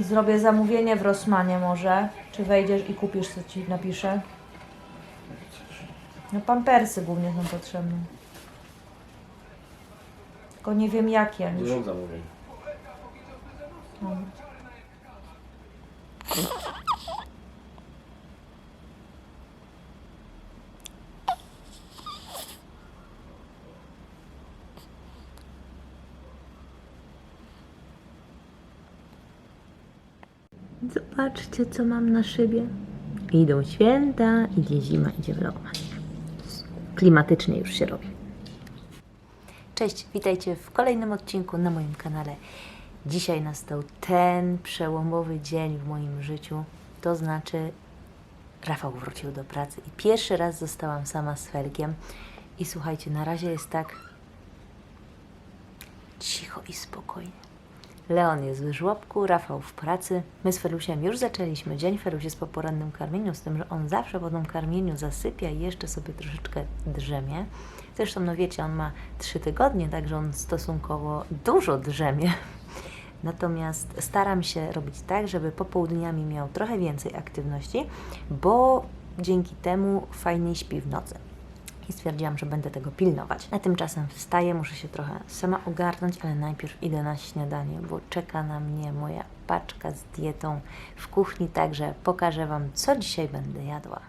I zrobię zamówienie w Rosmanie może. Czy wejdziesz i kupisz, co ci napiszę? No pampersy głównie są potrzebne. Tylko nie wiem jakie. Mam zamówień. No. Zobaczcie, co mam na szybie. Idą święta, idzie zima, idzie vlogmas. Klimatycznie już się robi. Cześć, witajcie w kolejnym odcinku na moim kanale. Dzisiaj nastał ten przełomowy dzień w moim życiu, to znaczy Rafał wrócił do pracy i pierwszy raz zostałam sama z Felkiem. I słuchajcie, na razie jest tak cicho i spokojnie. Leon jest w żłobku, Rafał w pracy. My z Felusiem już zaczęliśmy dzień. Felus jest po porannym karmieniu, z tym, że on zawsze po tym karmieniu zasypia i jeszcze sobie troszeczkę drzemie. Zresztą, no wiecie, on ma trzy tygodnie, także on stosunkowo dużo drzemie. Natomiast staram się robić tak, żeby popołudniami miał trochę więcej aktywności, bo dzięki temu fajniej śpi w nocy i stwierdziłam, że będę tego pilnować. Na tymczasem wstaję, muszę się trochę sama ogarnąć, ale najpierw idę na śniadanie, bo czeka na mnie moja paczka z dietą w kuchni, także pokażę Wam, co dzisiaj będę jadła.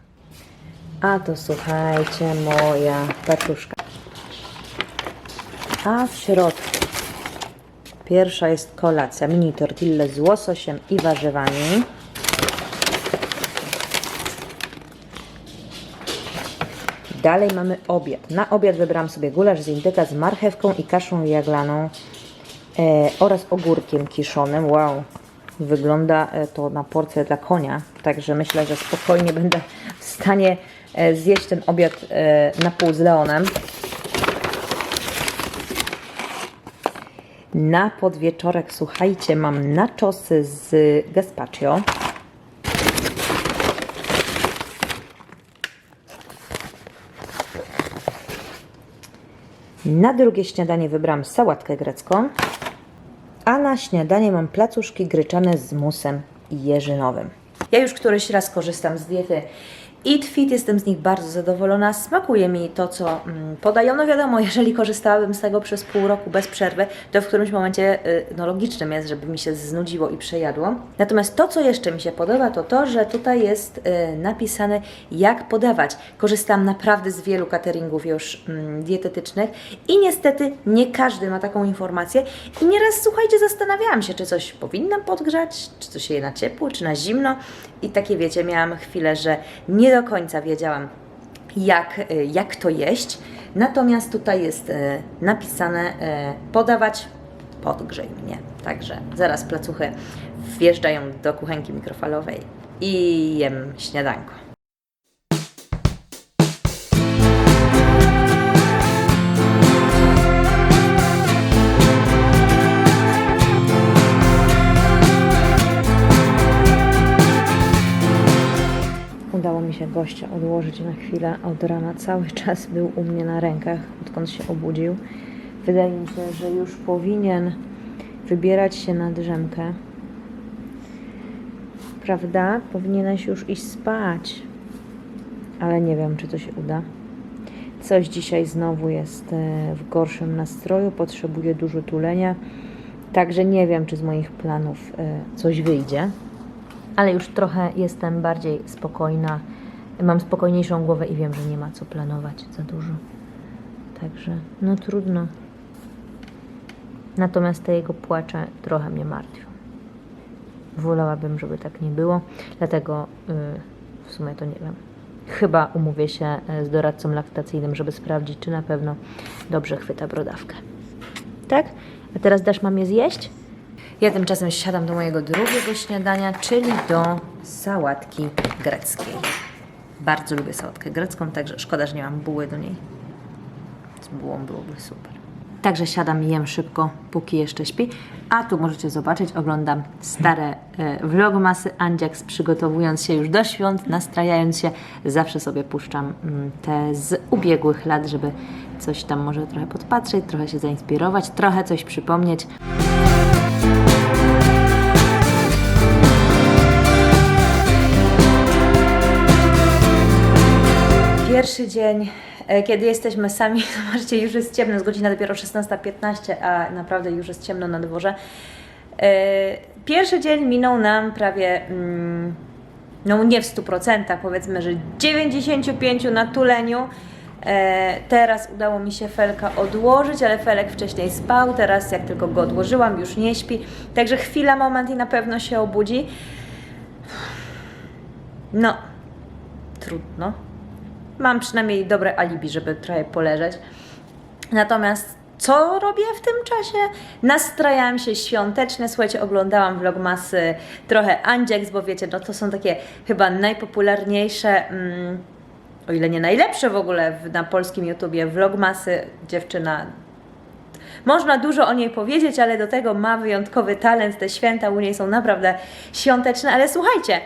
A to słuchajcie, moja paczuszka. A w środku pierwsza jest kolacja, mini tortille z łososiem i warzywami. Dalej mamy obiad. Na obiad wybrałam sobie gulasz z indyka z marchewką i kaszą jaglaną e, oraz ogórkiem kiszonym. Wow, wygląda e, to na porcję dla konia, także myślę, że spokojnie będę w stanie e, zjeść ten obiad e, na pół z Leonem. Na podwieczorek, słuchajcie, mam nachosy z gazpacho. Na drugie śniadanie wybrałam sałatkę grecką, a na śniadanie mam placuszki gryczane z musem jeżynowym. Ja już któryś raz korzystam z diety Eat Fit, jestem z nich bardzo zadowolona. Smakuje mi to, co mm, podają. No wiadomo, jeżeli korzystałabym z tego przez pół roku bez przerwy, to w którymś momencie y, no logicznym jest, żeby mi się znudziło i przejadło. Natomiast to, co jeszcze mi się podoba, to to, że tutaj jest y, napisane, jak podawać. Korzystam naprawdę z wielu cateringów już mm, dietetycznych i niestety nie każdy ma taką informację. I nieraz, słuchajcie, zastanawiałam się, czy coś powinnam podgrzać, czy coś je na ciepło, czy na zimno. I takie, wiecie, miałam chwilę, że nie do końca wiedziałam, jak, y, jak to jeść. Natomiast tutaj jest y, napisane y, podawać podgrzej mnie. Także zaraz placuchy wjeżdżają do kuchenki mikrofalowej i jem śniadanko. Się gościa odłożyć na chwilę. Od rana cały czas był u mnie na rękach, odkąd się obudził. Wydaje mi się, że już powinien wybierać się na drzemkę. Prawda? Powinieneś już iść spać. Ale nie wiem, czy to się uda. Coś dzisiaj znowu jest e, w gorszym nastroju, potrzebuje dużo tulenia. Także nie wiem, czy z moich planów e, coś wyjdzie ale już trochę jestem bardziej spokojna. Mam spokojniejszą głowę i wiem, że nie ma co planować za dużo. Także, no trudno. Natomiast te jego płacze trochę mnie martwią. Wolałabym, żeby tak nie było, dlatego yy, w sumie to nie wiem. Chyba umówię się y, z doradcą laktacyjnym, żeby sprawdzić, czy na pewno dobrze chwyta brodawkę. Tak? A teraz dasz mamie zjeść? Ja tymczasem siadam do mojego drugiego śniadania, czyli do sałatki greckiej. Bardzo lubię sałatkę grecką, także szkoda, że nie mam buły do niej. Z bułą byłoby super. Także siadam i jem szybko, póki jeszcze śpi. A tu możecie zobaczyć, oglądam stare e, vlogmasy Andziaks, przygotowując się już do świąt, nastrajając się. Zawsze sobie puszczam mm, te z ubiegłych lat, żeby coś tam może trochę podpatrzeć, trochę się zainspirować, trochę coś przypomnieć. Pierwszy dzień, e, kiedy jesteśmy sami, zobaczcie, już jest ciemno, jest godzina dopiero 16.15, a naprawdę już jest ciemno na dworze. E, Pierwszy dzień minął nam prawie, mm, no nie w 100%, powiedzmy, że 95% na tuleniu. E, teraz udało mi się Felka odłożyć, ale Felek wcześniej spał, teraz jak tylko go odłożyłam, już nie śpi. Także chwila, moment i na pewno się obudzi. No, trudno. Mam przynajmniej dobre alibi, żeby trochę poleżeć. Natomiast co robię w tym czasie? Nastrajałam się świątecznie, słuchajcie, oglądałam vlogmasy, trochę Andzieks, bo wiecie, no to są takie chyba najpopularniejsze, mm, o ile nie najlepsze w ogóle w, na polskim YouTubie, vlogmasy. Dziewczyna można dużo o niej powiedzieć, ale do tego ma wyjątkowy talent. Te święta u niej są naprawdę świąteczne. Ale słuchajcie,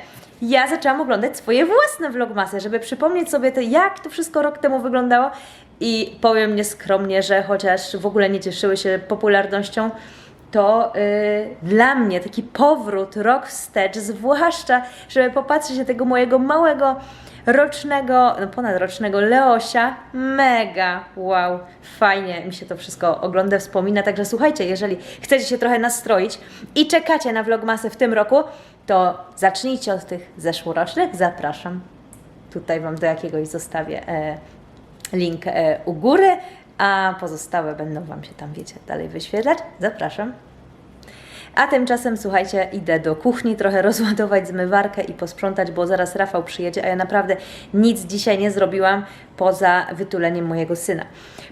ja zaczęłam oglądać swoje własne vlogmasy, żeby przypomnieć sobie to, jak to wszystko rok temu wyglądało. I powiem nieskromnie, że chociaż w ogóle nie cieszyły się popularnością, to yy, dla mnie taki powrót, rok wstecz, zwłaszcza, żeby popatrzeć na tego mojego małego rocznego, no ponadrocznego Leosia, mega, wow, fajnie mi się to wszystko ogląda, wspomina, także słuchajcie, jeżeli chcecie się trochę nastroić i czekacie na vlogmasy w tym roku, to zacznijcie od tych zeszłorocznych, zapraszam. Tutaj Wam do jakiegoś zostawię e, link e, u góry, a pozostałe będą Wam się tam, wiecie, dalej wyświetlać. Zapraszam. A tymczasem, słuchajcie, idę do kuchni trochę rozładować zmywarkę i posprzątać, bo zaraz Rafał przyjedzie, a ja naprawdę nic dzisiaj nie zrobiłam poza wytuleniem mojego syna.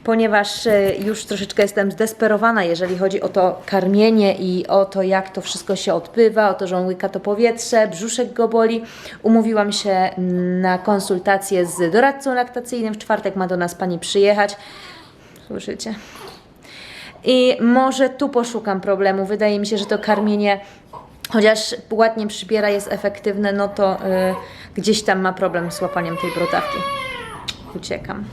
Ponieważ e, już troszeczkę jestem zdesperowana, jeżeli chodzi o to karmienie i o to, jak to wszystko się odbywa, o to, że on łyka to powietrze, brzuszek go boli. Umówiłam się na konsultację z doradcą laktacyjnym. W czwartek ma do nas pani przyjechać. Słyszycie? I może tu poszukam problemu. Wydaje mi się, że to karmienie, chociaż ładnie przybiera, jest efektywne, no to y, gdzieś tam ma problem z łapaniem tej brotawki. Uciekam.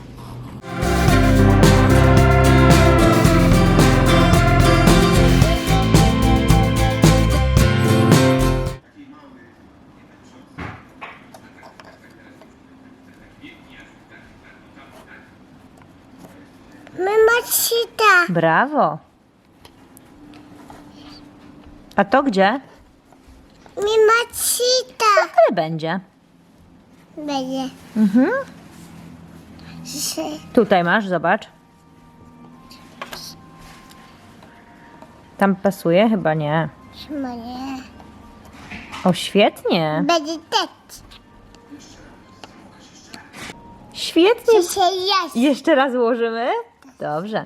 Brawo. A to gdzie? Mama sita. Ale będzie. Będzie. Mhm. Tutaj masz, zobacz. Tam pasuje? Chyba nie. Moje. O, świetnie. Będzie też. Świetnie. Jeszcze raz ułożymy? Dobrze.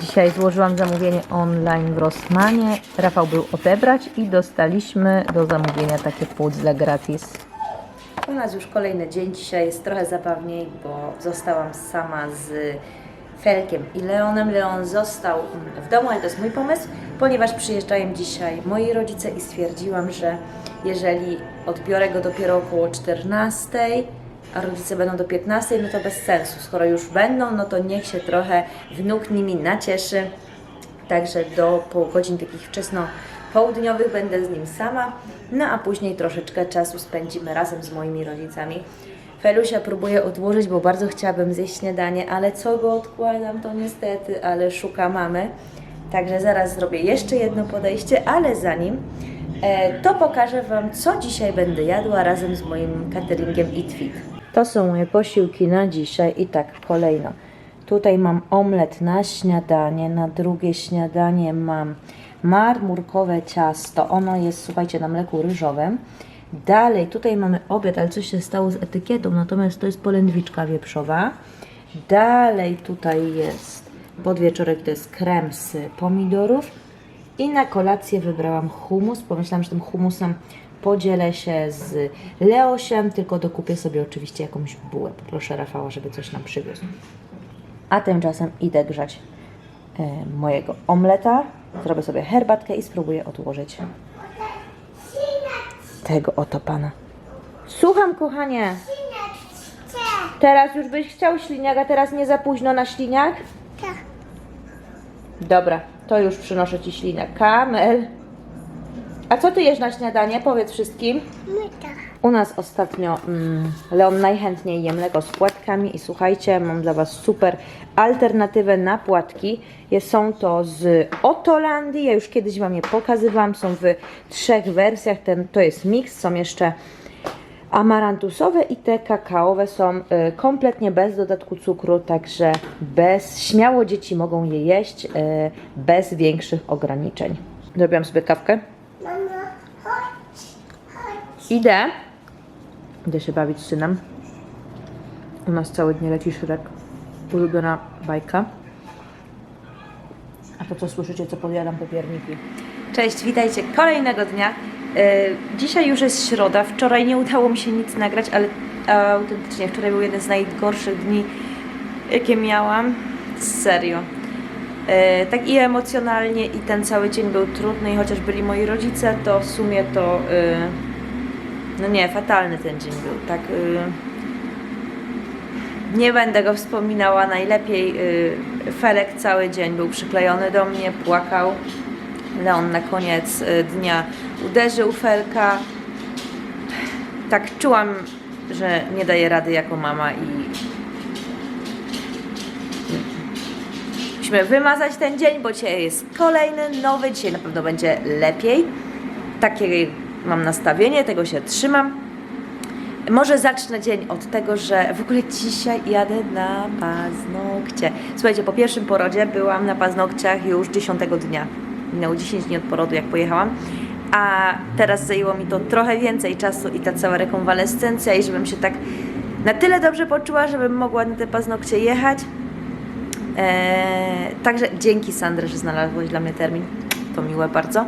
Dzisiaj złożyłam zamówienie online w Rossmanie. Rafał był odebrać i dostaliśmy do zamówienia takie puzzle gratis. U nas już kolejny dzień. Dzisiaj jest trochę zabawniej, bo zostałam sama z Felkiem i Leonem. Leon został w domu, ale to jest mój pomysł, ponieważ przyjeżdżają dzisiaj moi rodzice i stwierdziłam, że jeżeli odbiorę go dopiero około 14, a rodzice będą do 15, no to bez sensu. Skoro już będą, no to niech się trochę wnuk nimi nacieszy. Także do pół godzin takich wczesno południowych będę z nim sama, no a później troszeczkę czasu spędzimy razem z moimi rodzicami. Felusia próbuję odłożyć, bo bardzo chciałabym zjeść śniadanie, ale co go odkładam, to niestety, ale szuka mamy. Także zaraz zrobię jeszcze jedno podejście, ale zanim e, to pokażę Wam, co dzisiaj będę jadła razem z moim cateringiem Eat Fit. To są moje posiłki na dzisiaj i tak kolejno. Tutaj mam omlet na śniadanie, na drugie śniadanie mam marmurkowe ciasto. Ono jest, słuchajcie, na mleku ryżowym. Dalej, tutaj mamy obiad, ale coś się stało z etykietą, natomiast to jest polędwiczka wieprzowa. Dalej tutaj jest podwieczorek, to jest krem z pomidorów. I na kolację wybrałam humus. Pomyślałam, że tym humusem podzielę się z Leosiem, tylko dokupię sobie oczywiście jakąś bułę. Poproszę Rafała, żeby coś nam przywiózł. A tymczasem idę grzać e, mojego omleta. Zrobię sobie herbatkę i spróbuję odłożyć tego oto pana. Słucham, kochanie. Teraz już byś chciał śliniak, a teraz nie za późno na śliniak? Tak. Dobra, to już przynoszę ci śliniak. Kamel. A co ty jesz na śniadanie? Powiedz wszystkim. Tak. U nas ostatnio mm, Leon najchętniej je mleko z płatkami i słuchajcie, mam dla Was super alternatywę na płatki. Są to z Otolandii, ja już kiedyś Wam je pokazywałam, są w trzech wersjach, Ten, to jest miks, są jeszcze amarantusowe i te kakaowe są y, kompletnie bez dodatku cukru, także bez, śmiało dzieci mogą je jeść y, bez większych ograniczeń. Zrobiłam sobie kawkę. Idę. Idę się bawić z synem. U nas cały dzień leci Szrek. Ulubiona bajka. A to co słyszycie, co podjadam popierniki. Cześć, witajcie kolejnego dnia. E, dzisiaj już jest środa. Wczoraj nie udało mi się nic nagrać, ale autentycznie wczoraj był jeden z najgorszych dni, jakie miałam. Serio. E, tak i emocjonalnie, i ten cały dzień był trudny, i chociaż byli moi rodzice, to w sumie to. e, no nie, fatalny ten dzień był. Tak. y, nie będę go wspominała najlepiej. y, Felek cały dzień był przyklejony do mnie, płakał. Leon na koniec y, dnia uderzył Felka. Tak czułam, że nie daje rady jako mama i musimy wymazać ten dzień, bo dzisiaj jest kolejny, nowy. Dzisiaj na pewno będzie lepiej. Takie mam nastawienie, tego się trzymam. Może zacznę dzień od tego, że w ogóle dzisiaj jadę na paznokcie. Słuchajcie, po pierwszym porodzie byłam na paznokciach już 10 dnia. Minęło 10 dni od porodu, jak pojechałam. A teraz zajęło mi to trochę więcej czasu i ta cała rekonwalescencja, i żebym się tak na tyle dobrze poczuła, żebym mogła na te paznokcie jechać. Eee, także dzięki Sandrze, że znalazłeś dla mnie termin. To miłe bardzo.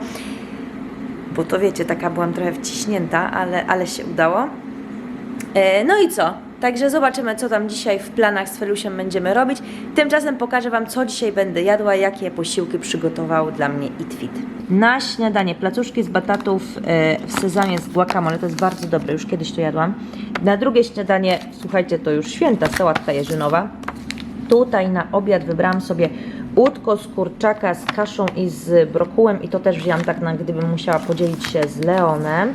Bo to wiecie, taka byłam trochę wciśnięta, ale, ale się udało. E, No i co? Także zobaczymy, co tam dzisiaj w planach z Felusiem będziemy robić. Tymczasem pokażę Wam, co dzisiaj będę jadła, jakie posiłki przygotował dla mnie Eatfit. Na śniadanie placuszki z batatów e, w sezamie z guacamole, to jest bardzo dobre, już kiedyś to jadłam. Na drugie śniadanie, słuchajcie, to już święta, sałatka jarzynowa. Tutaj na obiad wybrałam sobie łódko z kurczaka z kaszą i z brokułem i to też wzięłam tak na gdybym musiała podzielić się z Leonem.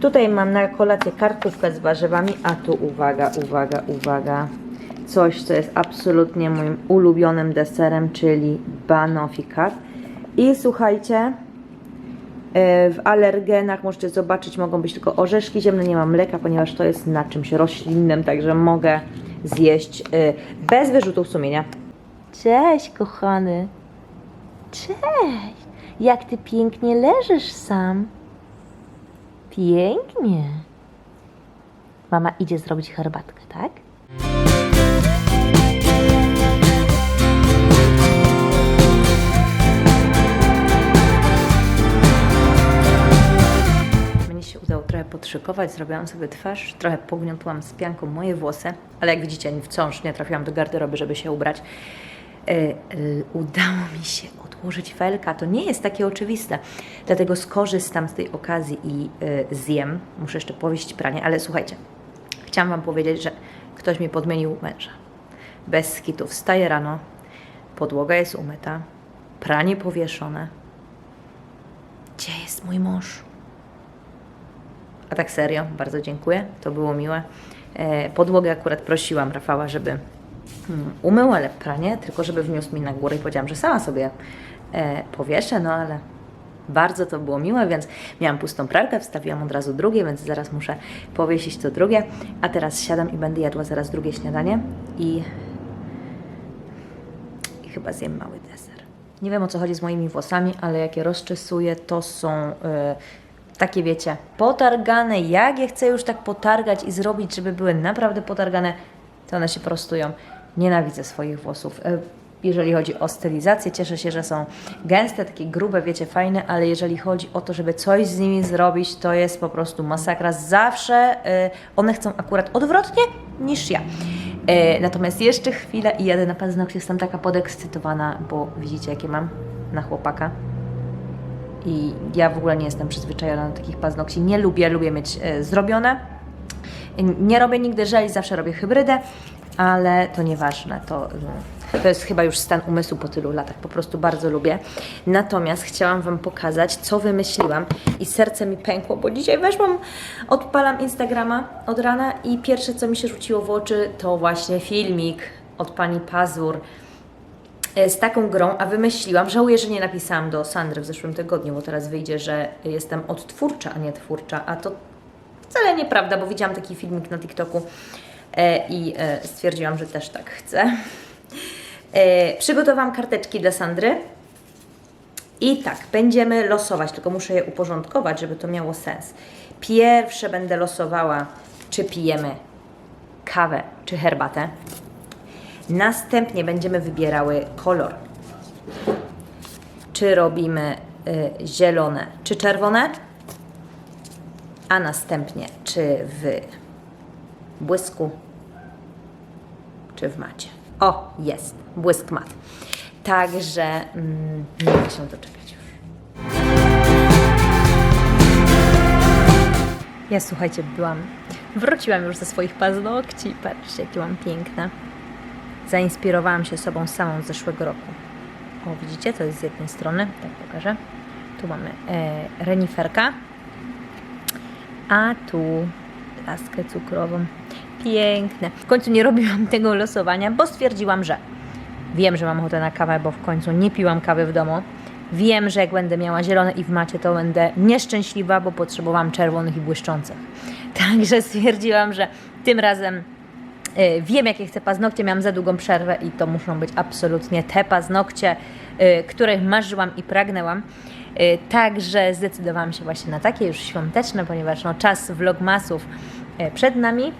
Tutaj mam na kolację karkówkę z warzywami, a tu uwaga, uwaga, uwaga. Coś, co jest absolutnie moim ulubionym deserem, czyli banofikat. I słuchajcie, e, w alergenach możecie zobaczyć, mogą być tylko orzeszki ziemne, nie mam mleka, ponieważ to jest na czymś roślinnym, także mogę zjeść e, bez wyrzutów sumienia. Cześć, kochany. Cześć. Jak ty pięknie leżysz sam. Pięknie. Mama idzie zrobić herbatkę, tak? Mnie się udało trochę podszykować, zrobiłam sobie twarz, trochę pogniotłam z pianką moje włosy, ale jak widzicie, wciąż nie trafiłam do garderoby, żeby się ubrać. E, udało mi się odłożyć felka. To nie jest takie oczywiste, dlatego skorzystam z tej okazji i e, zjem. Muszę jeszcze powieść pranie, ale słuchajcie, chciałam Wam powiedzieć, że ktoś mi podmienił męża. Bez skitu. Wstaję rano, podłoga jest umyta, pranie powieszone. Gdzie jest mój mąż? A tak serio, bardzo dziękuję, to było miłe. E, podłogę akurat prosiłam Rafała, żeby mm, umył, ale pranie, tylko żeby wniósł mi na górę i powiedziałam, że sama sobie e, powieszę, no ale bardzo to było miłe, więc miałam pustą pralkę, wstawiłam od razu drugie, więc zaraz muszę powiesić to drugie. A teraz siadam i będę jadła zaraz drugie śniadanie i, i chyba zjem mały deser. Nie wiem o co chodzi z moimi włosami, ale jak je rozczesuję, to są e, takie wiecie, potargane. Jak je chcę już tak potargać i zrobić, żeby były naprawdę potargane, to one się prostują. Nienawidzę swoich włosów. E, Jeżeli chodzi o stylizację, cieszę się, że są gęste, takie grube, wiecie, fajne, ale jeżeli chodzi o to, żeby coś z nimi zrobić, to jest po prostu masakra. Zawsze e, one chcą akurat odwrotnie niż ja. E, Natomiast jeszcze chwilę i jadę na paznokcie, jestem taka podekscytowana, bo widzicie, jakie mam na chłopaka. I ja w ogóle nie jestem przyzwyczajona do takich paznokci. Nie lubię, lubię mieć zrobione. Nie robię nigdy żeli, zawsze robię hybrydę, ale to nieważne. To, mm, To jest chyba już stan umysłu po tylu latach, po prostu bardzo lubię. Natomiast chciałam Wam pokazać, co wymyśliłam i serce mi pękło, bo dzisiaj weszłam, odpalam Instagrama od rana i pierwsze, co mi się rzuciło w oczy, to właśnie filmik od Pani Pazur e, z taką grą, a wymyśliłam, żałuję, że nie napisałam do Sandry w zeszłym tygodniu, bo teraz wyjdzie, że jestem odtwórcza, a nie twórcza, a to wcale nieprawda, bo widziałam taki filmik na TikToku i e, stwierdziłam, że też tak chcę. E, przygotowałam karteczki dla Sandry i tak, będziemy losować, tylko muszę je uporządkować, żeby to miało sens. Pierwsze będę losowała, czy pijemy kawę, czy herbatę. Następnie będziemy wybierały kolor. Czy robimy y, zielone, czy czerwone? A następnie, czy w błysku, czy w macie. O, jest, błysk mat. Także mm, nie się doczekać już. Ja słuchajcie, byłam, wróciłam już ze swoich paznokci. Patrzcie, jakie mam piękne. Zainspirowałam się sobą samą z zeszłego roku. O, widzicie, to jest z jednej strony, tak pokażę. Tu mamy e, reniferka, a tu laskę cukrową. Piękne. W końcu nie robiłam tego losowania, bo stwierdziłam, że wiem, że mam ochotę na kawę, bo w końcu nie piłam kawy w domu. Wiem, że jak będę miała zielone i w macie, to będę nieszczęśliwa, bo potrzebowałam czerwonych i błyszczących. Także stwierdziłam, że tym razem y, wiem, jakie chcę paznokcie. Miałam za długą przerwę i to muszą być absolutnie te paznokcie, y, których marzyłam i pragnęłam. Y, Także zdecydowałam się właśnie na takie już świąteczne, ponieważ no, czas vlogmasów przed nami.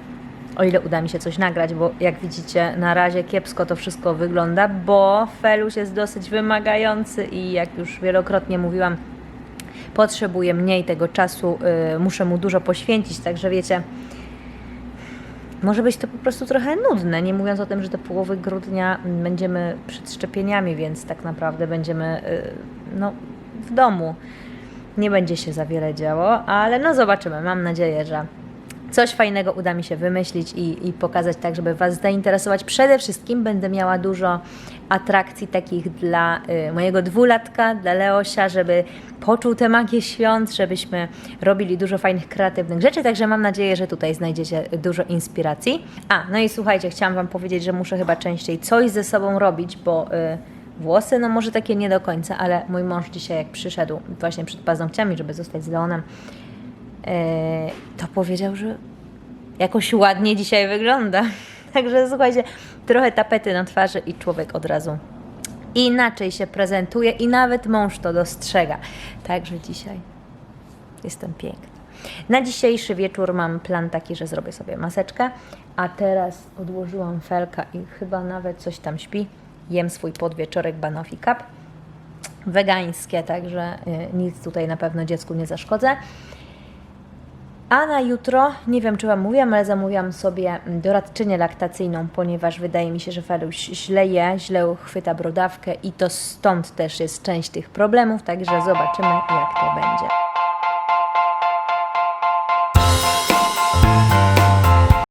O ile uda mi się coś nagrać, bo jak widzicie, na razie kiepsko to wszystko wygląda, bo Feluś jest dosyć wymagający i jak już wielokrotnie mówiłam, potrzebuję mniej tego czasu, y, muszę mu dużo poświęcić, także wiecie, może być to po prostu trochę nudne, nie mówiąc o tym, że do połowy grudnia będziemy przed szczepieniami, więc tak naprawdę będziemy y, no, w domu. Nie będzie się za wiele działo, ale no zobaczymy. Mam nadzieję, że coś fajnego uda mi się wymyślić i, i pokazać tak, żeby Was zainteresować. Przede wszystkim będę miała dużo atrakcji takich dla y, mojego dwulatka, dla Leosia, żeby poczuł tę magię świąt, żebyśmy robili dużo fajnych, kreatywnych rzeczy, także mam nadzieję, że tutaj znajdziecie dużo inspiracji. A, no i słuchajcie, chciałam Wam powiedzieć, że muszę chyba częściej coś ze sobą robić, bo... Y, Włosy, no może takie nie do końca, ale mój mąż dzisiaj jak przyszedł właśnie przed paznokciami, żeby zostać z Leonem, to powiedział, że jakoś ładnie dzisiaj wygląda. Także słuchajcie, trochę tapety na twarzy i człowiek od razu inaczej się prezentuje i nawet mąż to dostrzega. Także dzisiaj jestem piękna. Na dzisiejszy wieczór mam plan taki, że zrobię sobie maseczkę, a teraz odłożyłam felka i chyba nawet coś tam śpi. Jem swój podwieczorek Banoffee Cup. Wegańskie, także y, nic tutaj na pewno dziecku nie zaszkodzę. A na jutro, nie wiem czy Wam mówiłam, ale zamówiłam sobie doradczynię laktacyjną, ponieważ wydaje mi się, że Feluś źle je, źle chwyta brodawkę i to stąd też jest część tych problemów, także zobaczymy jak to będzie.